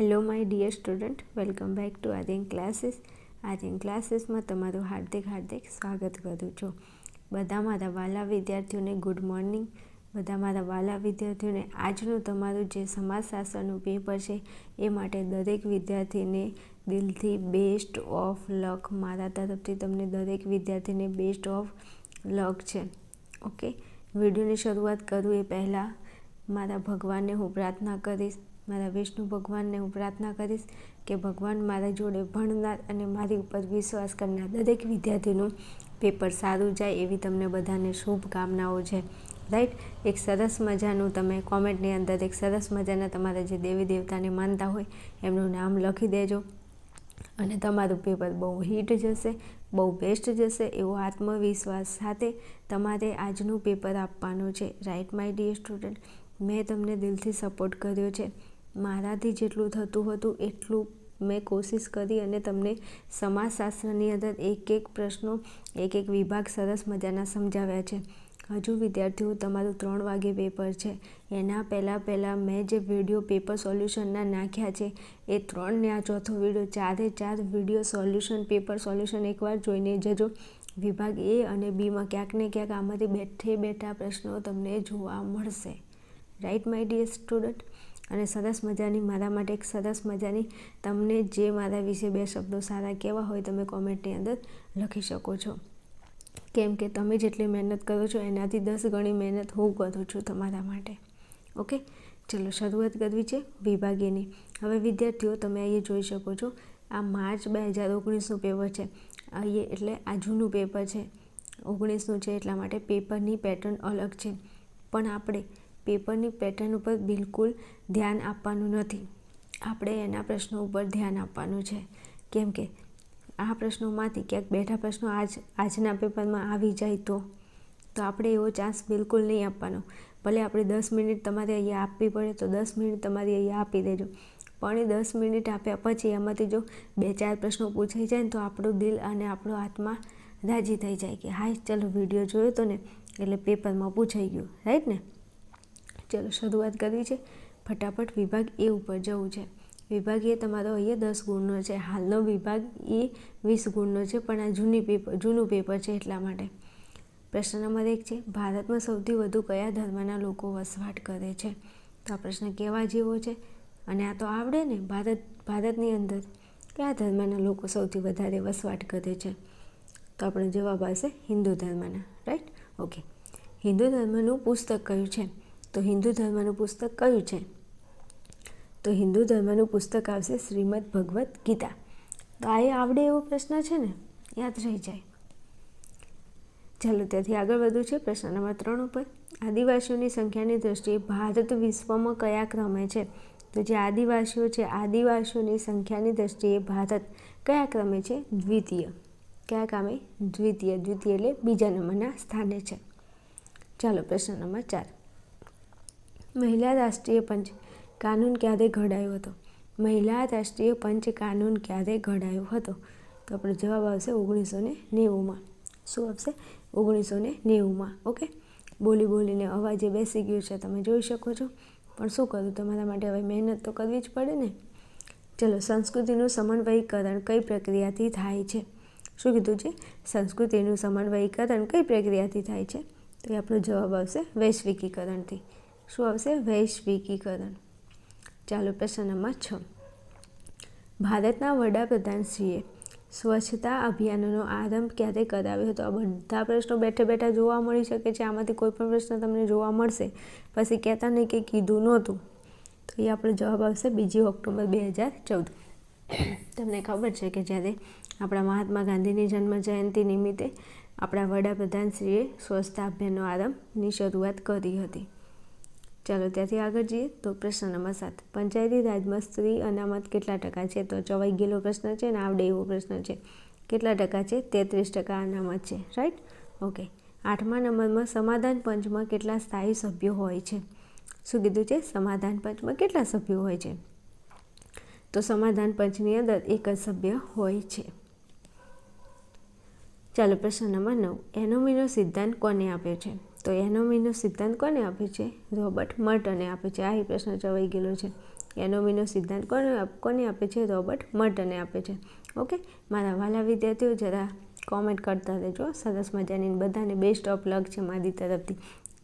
Hello my dear student welcome back to Aryan classes Aryan ક્લાસીસમાં તમારું હાર્દિક હાર્દિક સ્વાગત કરું છું. બધા મારા વાલા વિદ્યાર્થીઓને ગુડ મોર્નિંગ બધા મારા વાલા વિદ્યાર્થીઓને આજનું તમારું જે સમાજશાસ્ત્રનું પેપર છે, એ માટે દરેક વિદ્યાર્થીને દિલથી બેસ્ટ ઓફ લક મારા તરફથી તમને દરેક વિદ્યાર્થીને બેસ્ટ ઓફ લક છે. ઓકે વિડીયોની શરૂઆત કરું એ પહેલાં મારા ભગવાનને હું પ્રાર્થના કરીશ. મારા વિષ્ણુ ભગવાનને હું પ્રાર્થના કરીશ કે ભગવાન મારા જોડે ભણનાર અને મારી ઉપર વિશ્વાસ કરનાર દરેક વિદ્યાર્થીનું પેપર સારું જાય એવી તમને બધાને શુભકામનાઓ છે. રાઈટ એક સરસ મજાનું તમે કોમેન્ટની અંદર એક સરસ મજાના તમારા જે દેવી દેવતાને માનતા હોય એમનું નામ લખી દેજો. અને તમારું પેપર બહુ હિટ જશે, બહુ બેસ્ટ જશે એવો આત્મવિશ્વાસ સાથે તમારે આજનું પેપર આપવાનું છે. રાઈટ માય ડિયર સ્ટુડન્ટ મેં તમને દિલથી સપોર્ટ કર્યો છે. મારાથી જેટલું થતું હતું એટલું મેં કોશિશ કરી અને તમને સમાજશાસ્ત્રની અંદર એક એક પ્રશ્નો એક એક વિભાગ સરસ મજાના સમજાવ્યા છે. હજુ વિદ્યાર્થીઓ, તમારું ત્રણ વાગે પેપર છે. એના પહેલાં પહેલાં મેં જે વીડિયો પેપર સોલ્યુશનના નાખ્યા છે, એ ત્રણને આ ચોથો વીડિયો ચારે ચાર વીડિયો સોલ્યુશન પેપર સોલ્યુશન એકવાર જોઈને જજો. વિભાગ એ અને બીમાં ક્યાંક ને ક્યાંક આમાંથી બેઠે બેઠા પ્રશ્નો તમને જોવા મળશે. રાઈટ માય ડિયર સ્ટુડન્ટ અને સરસ મજાની, મારા માટે એક સરસ મજાની, તમને જે મારા વિશે બે શબ્દો સારા કહેવા હોય તમે કોમેન્ટની અંદર લખી શકો છો. કેમ કે તમે જેટલી મહેનત કરો છો, એનાથી દસ ગણી મહેનત હું કરું છું તમારા માટે. ઓકે? ચલો, શરૂઆત કરવી છે વિભાગીયની હવે વિદ્યાર્થીઓ, તમે અહીંયા જોઈ શકો છો, આ માર્ચ બે હજાર ઓગણીસનું પેપર છે. અહીંયા એટલે આ જૂનું પેપર છે. ઓગણીસનું છે એટલા માટે પેપરની પેટર્ન અલગ છે. પણ આપણે પેપરની પેટર્ન ઉપર બિલકુલ ધ્યાન આપવાનું નથી. આપણે એના પ્રશ્નો ઉપર ધ્યાન આપવાનું છે. કેમ કે આ પ્રશ્નોમાંથી ક્યાંક બેઠા પ્રશ્નો આજ, આજના પેપરમાં આવી જાય તો તો આપણે એવો ચાન્સ બિલકુલ નહીં આપવાનો. ભલે આપણે દસ મિનિટ તમારે અહીંયા આપવી પડે તો દસ મિનિટ તમારી અહીંયા આપી દેજો. પણ એ દસ મિનિટ આપ્યા પછી એમાંથી જો બે ચાર પ્રશ્નો પૂછાઈ જાય ને તો આપણું દિલ અને આપણો આત્મા રાજી થઈ જાય કે હા ચલો વીડિયો જોયો તો ને? એટલે પેપરમાં પૂછાઈ ગયું. રાઈટ ને? ચલો શરૂઆત કરવી છે ફટાફટ વિભાગ એ ઉપર જવું છે. વિભાગ એ તમારો અહીંયા દસ ગુણનો છે. હાલનો વિભાગ એ વીસ ગુણનો છે, પણ આ જૂની પેપર જૂનું પેપર છે એટલા માટે. પ્રશ્ન નંબર એક છે, ભારતમાં સૌથી વધુ કયા ધર્મના લોકો વસવાટ કરે છે? તો આ પ્રશ્ન કેવા જેવો છે? અને આ તો આવડે ને, ભારત, ભારતની અંદર કયા ધર્મના લોકો સૌથી વધારે વસવાટ કરે છે? તો આપણો જવાબ આવશે હિન્દુ ધર્મના, રાઈટ? ઓકે. હિન્દુ ધર્મનું પુસ્તક કયું છે? તો હિન્દુ ધર્મનું પુસ્તક કયું છે? તો હિન્દુ ધર્મનું પુસ્તક આવશે શ્રીમદ ભગવદ્ ગીતા. તો આ આવડે એવો પ્રશ્ન છે ને? યાદ રહી જાય. ચાલો ત્યાંથી આગળ વધુ છે પ્રશ્ન નંબર ત્રણ ઉપર. આદિવાસીઓની સંખ્યાની દ્રષ્ટિએ ભારત વિશ્વમાં કયા ક્રમે છે? તો જે આદિવાસીઓ છે, આદિવાસીઓની સંખ્યાની દ્રષ્ટિએ ભારત કયા ક્રમે છે? દ્વિતીય. કયા કામે દ્વિતીય. દ્વિતીય એટલે બીજા નંબરના સ્થાને છે. ચાલો પ્રશ્ન નંબર ચાર. મહિલા રાષ્ટ્રીય પંચ કાનૂન ક્યારે ઘડાયો હતો? મહિલા રાષ્ટ્રીય પંચ કાનૂન ક્યારે ઘડાયો હતો? તો આપણો જવાબ આવશે ઓગણીસો ને નેવુંમાં. શું આવશે? ઓગણીસો ને નેવુંમાં, ઓકે? બોલી બોલીને અવાજે બેસી ગયું છે, તમે જોઈ શકો છો. પણ શું કરું, તમારા માટે હવે મહેનત તો કરવી જ પડે ને? ચલો, સંસ્કૃતિનું સમન્વયીકરણ કઈ પ્રક્રિયાથી થાય છે? શું કીધું છે? સંસ્કૃતિનું સમન્વયીકરણ કઈ પ્રક્રિયાથી થાય છે? તો એ આપણો જવાબ આવશે વૈશ્વિકીકરણથી. શું આવશે? વૈશ્વિકીકરણ. ચાલો પ્રશ્ન નંબર છ. ભારતના વડાપ્રધાનશ્રીએ સ્વચ્છતા અભિયાનનો આરંભ ક્યારે કરાવ્યો હતો? આ બધા પ્રશ્નો બેઠે બેઠા જોવા મળી શકે છે. આમાંથી કોઈ પણ પ્રશ્ન તમને જોવા મળશે. પછી કહેતા નહીં કે કીધું નહોતું. તો એ આપણો જવાબ આવશે બીજી ઓક્ટોબર બે હજાર ચૌદ. તમને ખબર છે કે જ્યારે આપણા મહાત્મા ગાંધીની જન્મ જયંતિ નિમિત્તે આપણા વડાપ્રધાનશ્રીએ સ્વચ્છતા અભિયાનનો આરંભની શરૂઆત કરી હતી. ચાલો ત્યાંથી આગળ જઈએ તો પ્રશ્ન નંબર સાત. પંચાયતી રાજમાં સ્ત્રી અનામત કેટલા ટકા છે? તો ચવાઈ ગયેલો પ્રશ્ન છે અને આવડે એવો પ્રશ્ન છે. કેટલા ટકા છે? તેત્રીસ ટકા અનામત છે. રાઈટ ઓકે આઠમા નંબરમાં સમાધાન પંચમાં કેટલા સ્થાયી સભ્યો હોય છે? શું કીધું છે? સમાધાન પંચમાં કેટલા સભ્યો હોય છે? તો સમાધાન પંચની અંદર એક જ સભ્ય હોય છે. ચાલો પ્રશ્ન નંબર નવ. એનોમીનો સિદ્ધાંત કોને આપ્યો છે? તો એનોમીનો સિદ્ધાંત કોને આપે છે? રોબર્ટ મર્ટને આપે છે. આ પ્રશ્ન ચવાઈ ગયેલો છે. એનોમીનો સિદ્ધાંત કોને કોને આપે છે? રોબર્ટ મર્ટને આપે છે. ઓકે? મારા વાલા વિદ્યાર્થીઓ, જરા કોમેન્ટ કરતા રહેજો. સરસ મજાની બધાને બેસ્ટ ઓફ લક છે મારી તરફથી.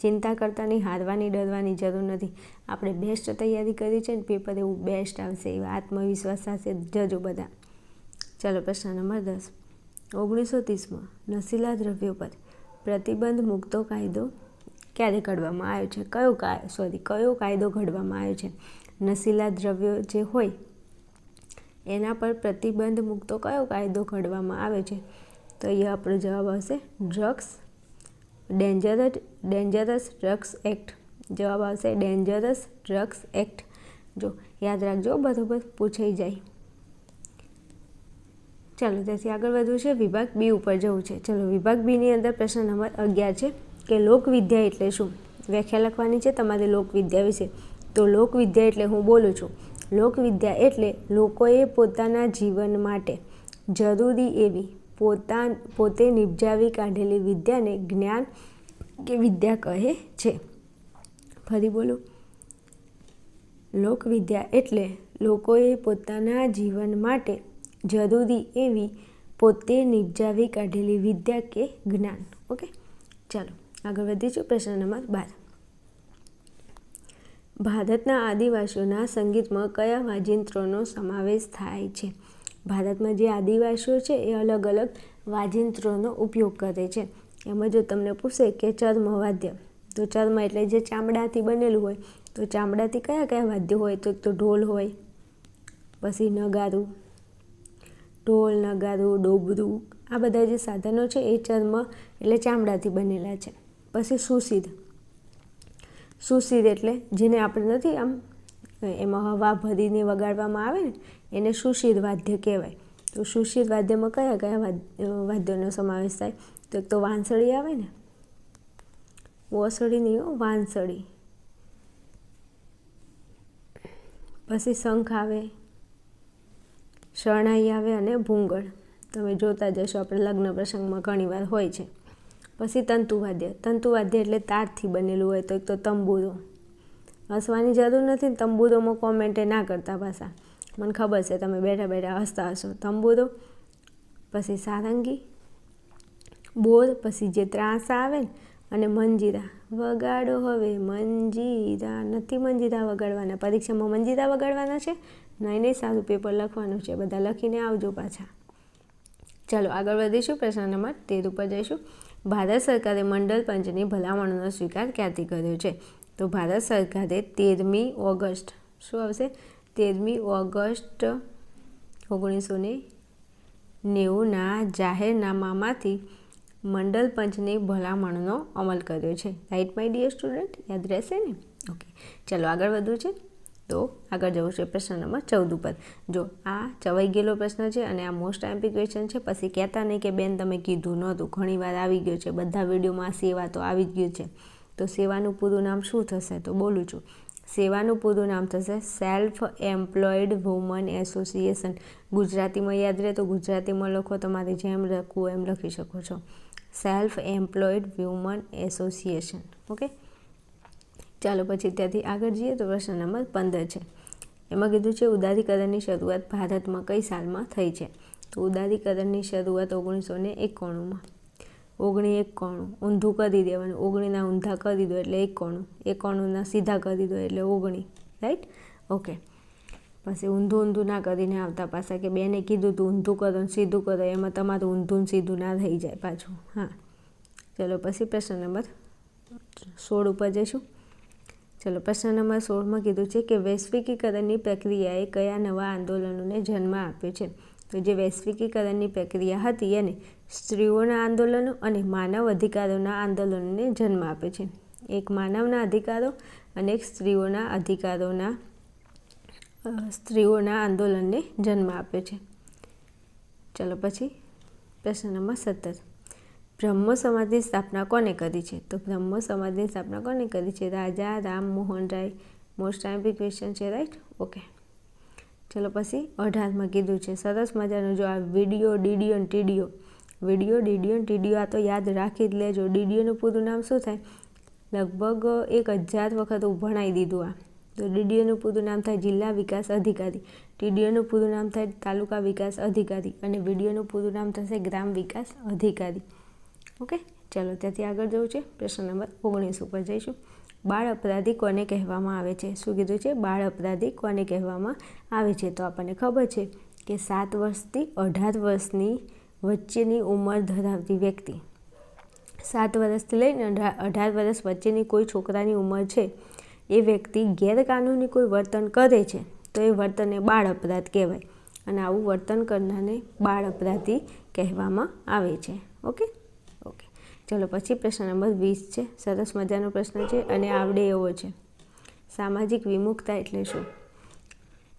ચિંતા કરતા નહીં, હારવાની, ડરવાની જરૂર નથી. આપણે બેસ્ટ તૈયારી કરી છે ને પેપર એવું બેસ્ટ આવશે, એવા આત્મવિશ્વાસ સાથે જજો બધા. ચાલો પ્રશ્ન નંબર દસ. ઓગણીસો ત્રીસમાં. નશીલા દ્રવ્યો પર. પ્રતિબંધ મૂકતો કાયદો ક્યારે ઘડવામાં આવ્યો છે? કયો સોરી કયો કાયદો ઘડવામાં આવ્યો છે? નશીલા દ્રવ્યો જે હોય, એના પર પ્રતિબંધ મુક્તો કયો કાયદો ઘડવામાં આવે છે? તો એ આપણો જવાબ આવશે drugs, dangerous dangerous drugs act. જવાબ આવશે ડેન્જરસ ડ્રગ્સ એક્ટ. જો, યાદ રાખજો, બરોબર, પૂછાઈ જાય. ચાલો ત્યાંથી આગળ વધવું છે. વિભાગ બી ઉપર જવું છે. ચલો, વિભાગ બીની અંદર પ્રશ્ન નંબર અગિયાર છે કે લોકવિદ્યા એટલે શું? વ્યાખ્યા લખવાની છે તમારે લોકવિદ્યા વિશે. તો લોકવિદ્યા એટલે હું બોલું છું. લોકવિદ્યા એટલે લોકોએ પોતાના જીવન માટે જરૂરી એવી પોતા પોતે નિપજાવી કાઢેલી વિદ્યાને જ્ઞાન કે વિદ્યા કહે છે. ફરી બોલો. લોકવિદ્યા એટલે લોકોએ પોતાના જીવન માટે જરૂરી એવી પોતે નિપજાવી કાઢેલી વિદ્યા કે જ્ઞાન. ઓકે ચાલો, આગળ વધીશું પ્રશ્ન નંબર બાર. ભારતના આદિવાસીઓના સંગીતમાં કયા વાજિંત્રોનો સમાવેશ થાય છે? ભારતમાં જે આદિવાસીઓ છે, એ અલગ અલગ વાજિંત્રોનો ઉપયોગ કરે છે. એમાં જો તમને પૂછે કે ચર્મ વાદ્ય તો ચર્મ એટલે જે ચામડાથી બનેલું હોય, તો ચામડાથી કયા કયા વાદ્ય હોય? તો તો ઢોલ હોય, પછી નગારું ઢોલ, નગારું, ડોબરું, આ બધા જે સાધનો છે એ ચર્મ એટલે ચામડાથી બનેલા છે. પછી સુશીદ સુશીદ એટલે જેને આપણે નથી આમ, એમાં હવા ભરીને વગાડવામાં આવે ને, એને સુશીદ વાદ્ય કહેવાય. તો સુશીદ વાદ્યમાં કયા કયા વાદ્યોનો સમાવેશ થાય? તો એક તો વાંસળી આવે ને. ઓસળી નહીં વાંસળી. પછી શંખ આવે. શરણાઈ આવે અને ભૂંગળ. તમે જોતા જશો આપણે લગ્ન પ્રસંગમાં ઘણીવાર હોય છે. પછી તંતુવાદ્ય. તંતુવાદ્ય એટલે તારથી બનેલું હોય તો એક તો તંબુરો. હસવાની જરૂર નથી ને તંબુરોમાં કોમેન્ટે ના કરતા પાછા. મને ખબર છે, તમે બેઠા બેઠા હસતા હશો. તંબુરો, પછી સારંગી, બોર, પછી જે ત્રાસા આવે ને, અને મંજીરા. વગાડો હવે મંજીરા. નથી મંજીરા વગાડવાના. પરીક્ષામાં મંજીરા વગાડવાના છે? નહીં નહીં સારું પેપર લખવાનું છે. બધા લખીને આવજો પાછા. ચાલો, આગળ વધીશું પ્રશ્ન નંબર તેર ઉપર જઈશું. ભારત સરકારે મંડળ પંચની ભલામણોનો સ્વીકાર ક્યાંથી કર્યો છે? તો ભારત સરકારે તેરમી ઓગસ્ટ, શું આવશે? તેરમી ઓગસ્ટ ઓગણીસો ને નેવુંના જાહેરનામામાંથી મંડળ પંચની ભલામણનો અમલ કર્યો છે. રાઈટ માય ડિયર સ્ટુડન્ટ યાદ રહેશે ને? ઓકે ચાલો, આગળ વધવું છે. તો આગળ જવું છે પ્રશ્ન નંબર ચૌદ ઉપર. જો આ ચવાઈ ગયેલો પ્રશ્ન છે અને આ મોસ્ટ એમ્પી ક્વેશ્ચન છે, પછી કહેતા નહીં કે બેન તમે કીધું નહોતું. ઘણી વાર આવી ગયો છે. બધા વિડીયોમાં સેવા તો આવી જ ગયું છે. તો સેવાનું પૂરું નામ શું થશે? તો બોલું છું. સેવાનું પૂરું નામ થશે સેલ્ફ એમ્પ્લોયડ વુમન એસોસિએશન ગુજરાતીમાં યાદ રહે તો ગુજરાતીમાં લખો, તમારે જેમ લખવું એમ લખી શકો છો. Self employed women association okay ચાલો પછી ત્યાંથી આગળ જઈએ તો પ્રશ્ન નંબર પંદર છે. એમાં કીધું છે ઉદારીકરણની શરૂઆત ભારતમાં કઈ સાલમાં થઈ છે? તો ઉદારીકરણની શરૂઆત ઓગણીસો ને એકોણુંમાં. ઓગણી એકોણું. ઊંધું કરી દેવાનું. ઓગણીના ઊંધા કરી દો એટલે એકોણું. એકોણુંના સીધા કરી દો એટલે ઓગણી. રાઈટ ઓકે પછી ઊંધું ઊંધું ના કરીને આવતા પાછા કે બેને કીધું તું ઊંધું કરો સીધું કરો, એમાં તમારું ઊંધું સીધું ના થઈ જાય પાછું. હા. ચલો પછી પ્રશ્ન નંબર સોળ ઉપર જઈશું. ચલો, પ્રશ્ન નંબર સોળમાં કીધું છે કે વૈશ્વિકીકરણની પ્રક્રિયાએ કયા નવા આંદોલનોને જન્મ આપ્યો છે? તો જે વૈશ્વિકીકરણની પ્રક્રિયા હતી એને સ્ત્રીઓના આંદોલનો અને માનવ અધિકારોના આંદોલનોને જન્મ આપે છે. એક માનવના અધિકારો અને એક સ્ત્રીઓના અધિકારોના સ્ત્રીઓના આંદોલનને જન્મ આપ્યો છે. ચલો, પછી પ્રશ્ન નંબર સત્તર. બ્રહ્મ સમાજની સ્થાપના કોને કરી છે? તો બ્રહ્મ સમાજની સ્થાપના કોને કરી છે? Raja Ram Mohan Roy. Most time question છે રાઈટ ઓકે ચલો પછી અઢારમાં કીધું છે. સરસ મજાનું. જો આ વીડિયો, ડીડીઓ ને ટીડીઓ. વીડિયો, ડીડીઓ ને ટીડીઓ આ તો યાદ રાખી જ લેજો. ડીડીઓનું પૂરું નામ શું થાય? લગભગ એક હજાર વખત ઉભણાઈ દીધું આ. તો ડીડીઓનું પૂરું નામ થાય જિલ્લા વિકાસ અધિકારી. ટીડીઓનું પૂરું નામ થાય તાલુકા વિકાસ અધિકારી. અને વીડીઓનું પૂરું નામ થશે ગ્રામ વિકાસ અધિકારી. ઓકે? ચાલો, ત્યાંથી આગળ જવું છે. પ્રશ્ન નંબર ઓગણીસ ઉપર જઈશું. બાળ અપરાધી કોને કહેવામાં આવે છે? શું કીધું છે? બાળ અપરાધી કોને કહેવામાં આવે છે? તો આપણને ખબર છે કે સાત વર્ષથી અઢાર વર્ષની વચ્ચેની ઉંમર ધરાવતી વ્યક્તિ. સાત વર્ષથી લઈને અઢાર વર્ષ વચ્ચેની કોઈ છોકરાની ઉંમર છે? એ વ્યક્તિ ગેરકાનૂની કોઈ વર્તન કરે છે? તો એ વર્તનને બાળ અપરાધ કહેવાય. અને આવું વર્તન કરનારને બાળ અપરાધી કહેવામાં આવે છે. ઓકે? ચલો, પછી પ્રશ્ન નંબર વીસ છે. સરસ મજાનો પ્રશ્ન છે અને આવડે એવો છે. સામાજિક વિમુખતા એટલે શું?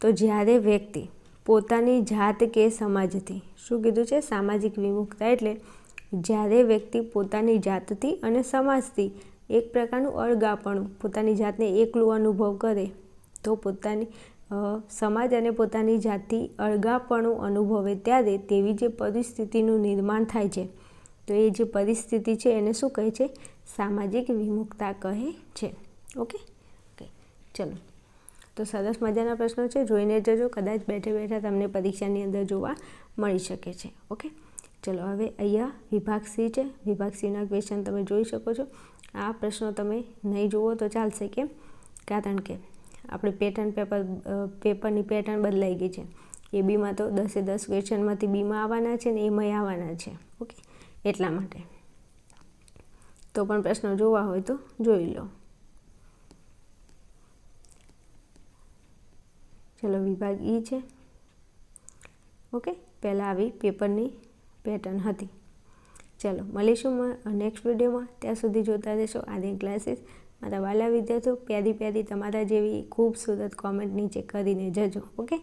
તો જ્યારે વ્યક્તિ પોતાની જાત કે સમાજથી, શું કીધું છે? સામાજિક વિમુખતા એટલે જ્યારે વ્યક્તિ પોતાની જાતથી અને સમાજથી એક પ્રકારનું અળગાપણું, પોતાની જાતને એકલું અનુભવ કરે, તો પોતાની સમાજ અને પોતાની જાતથી અળગાપણું અનુભવે ત્યારે તેવી જે પરિસ્થિતિનું નિર્માણ થાય છે. તો એ જે પરિસ્થિતિ છે એને શું કહે છે? સામાજિક વિમુખતા કહે છે. ઓકે ઓકે ચલો. તો સરસ મજાના પ્રશ્નો છે. જોઈને જજો. કદાચ બેઠે બેઠા તમને પરીક્ષાની અંદર જોવા મળી શકે છે. ઓકે ચલો, હવે અહીંયા વિભાગ સી છે. વિભાગ સીના ક્વેશ્ચન તમે જોઈ શકો છો. આ પ્રશ્નો તમે નહીં જુઓ તો ચાલશે કેમ? કારણ કે આપણે પેટર્ન પેપર પેપરની પેટર્ન બદલાઈ ગઈ છે. એ બીમાં તો દસે દસ ક્વેશ્ચનમાંથી બીમાં આવવાના છે ને એમાંય આવવાના છે. એટલા માટે. તો પણ પ્રશ્નો જોવા હોય તો જોઈ લો. ચલો વિભાગ ઈ છે. ઓકે, પહેલાં આવી પેપરની પેટર્ન હતી. ચલો મળીશું નેક્સ્ટ વિડીયોમાં ત્યાં સુધી જોતા રહેશો. આદિ ક્લાસીસ મારા વાલા વિદ્યાર્થીઓ, પ્યાદી પ્યાદી તમારા જેવી ખૂબસૂરત કોમેન્ટ નીચે કરીને જજો. ઓકે?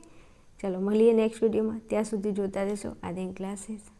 ચલો, મળીએ નેક્સ્ટ વિડીયોમાં ત્યાં સુધી જોતા રહેશો. આદિન ક્લાસીસ